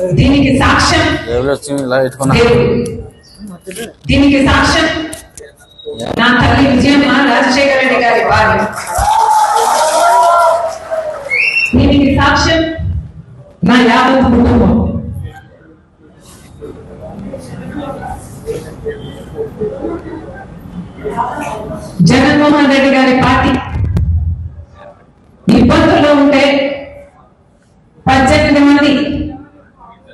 పెళ్ళి శిబిరం ఎందుకంటే నీకు దీనికి సాక్ష్యం ఎవరు వచ్చి ఇలా పెట్టుకున్నా. దేవుడు. దీనికి సాక్ష్యం నా తల్లి విజయమ్మ రాజశేఖర రెడ్డి గారి భార్య దీనికి సాక్ష్యం నా యావత్ కుటుంబం. జగన్మోహన్ రెడ్డి గారి పార్టీ.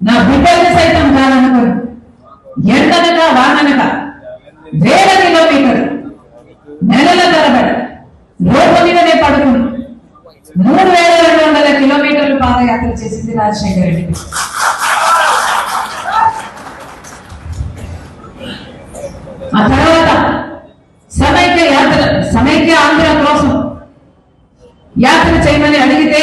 నా బిడ్డల్ని సైతం కాదనుకోరు ఎండనక వాననక వేల కిలోమీటర్ నెలల తరబడి రోడ్డు మీదనే పడుకుని మూడు వేల రెండు వందల కిలోమీటర్లు పాదయాత్ర చేసింది రాజశేఖర రెడ్డి. ఆ తర్వాత సమైక్య యాత్ర సమైక్య ఆంధ్ర కోసం యాత్ర చేయమని అడిగితే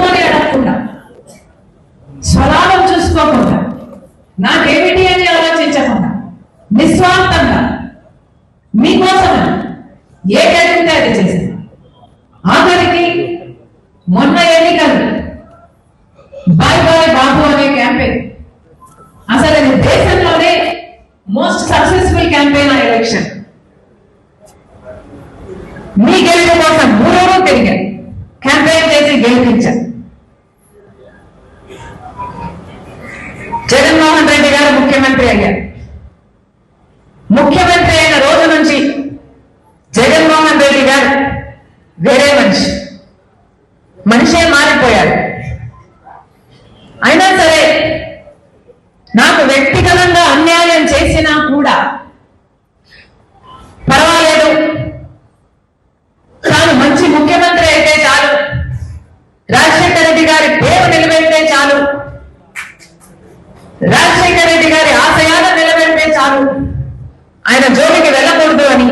నిస్వార్థంగా మీకోసం ఏ అడిగితే అది చేశాను ఆఖరికి మొన్న ఎన్నికలు. బాయ్ బాయ్ బాబు అనే క్యాంపెయిన్. అసలు ఇది దేశంలోనే మోస్ట్ సక్సెస్ఫుల్ క్యాంపెయిన్ ఆ ఎలక్షన్ మీ గెలుపు కోసం మూడో తిరిగారు క్యాంపెయిన్ చేసి గెలిపించారు. జగన్మోహన్ రెడ్డి గారు ముఖ్యమంత్రి అయ్యారు. ముఖ్యమంత్రి అయిన రోజు నుంచి జగన్మోహన్ రెడ్డి గారు వేరే మనిషి. మనిషే మారిపోయాడు అయినా సరే నాకు వ్యక్తి ఆయన జోలికి వెళ్ళకూడదు అని.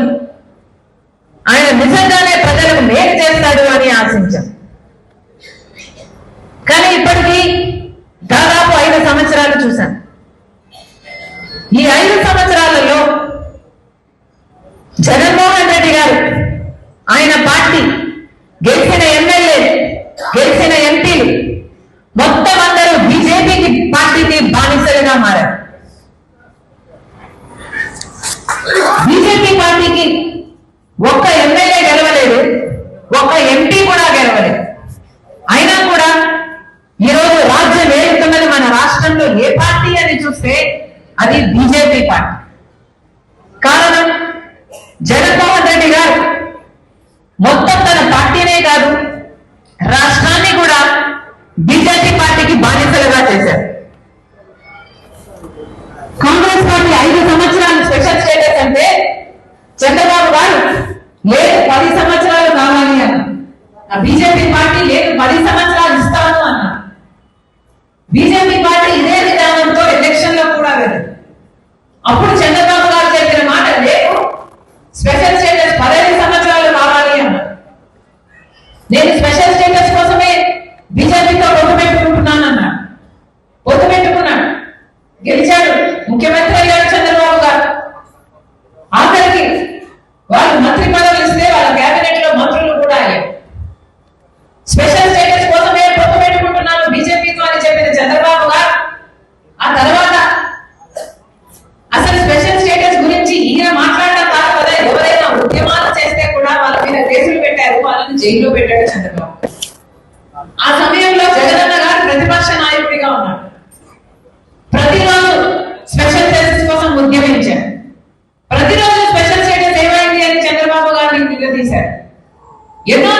ఆయన నిజంగానే ప్రజలకు మేలు చేస్తాడు అని ఆశించాం. కానీ ఇప్పటికీ దాదాపు ఐదు సంవత్సరాలు చూశాను ఈ ఐదు సంవత్సరాలలో జగన్మోహన్ రెడ్డి గారు ఆయన పార్టీ గెలిచిన పార్టీ కారణం జగన్మోహన్ రెడ్డి గారు మొత్తం తన పార్టీనే కాదు రాష్ట్రాన్ని కూడా బీజేపీ పార్టీకి బాధ్యతలుగా చేశారు. జైల్లో పెట్టాడు చంద్రబాబు. ఆ సమయంలో జగనన్న గారు ప్రతిపక్ష నాయకుడిగా ఉన్నాడు ప్రతిరోజు స్పెషల్ సర్వీస్ కోసం ఉద్యమించారు ప్రతిరోజు స్పెషల్ సెషన్స్ ఏమైంది అని చంద్రబాబు గారిని నిలదీశారు. ఎన్నో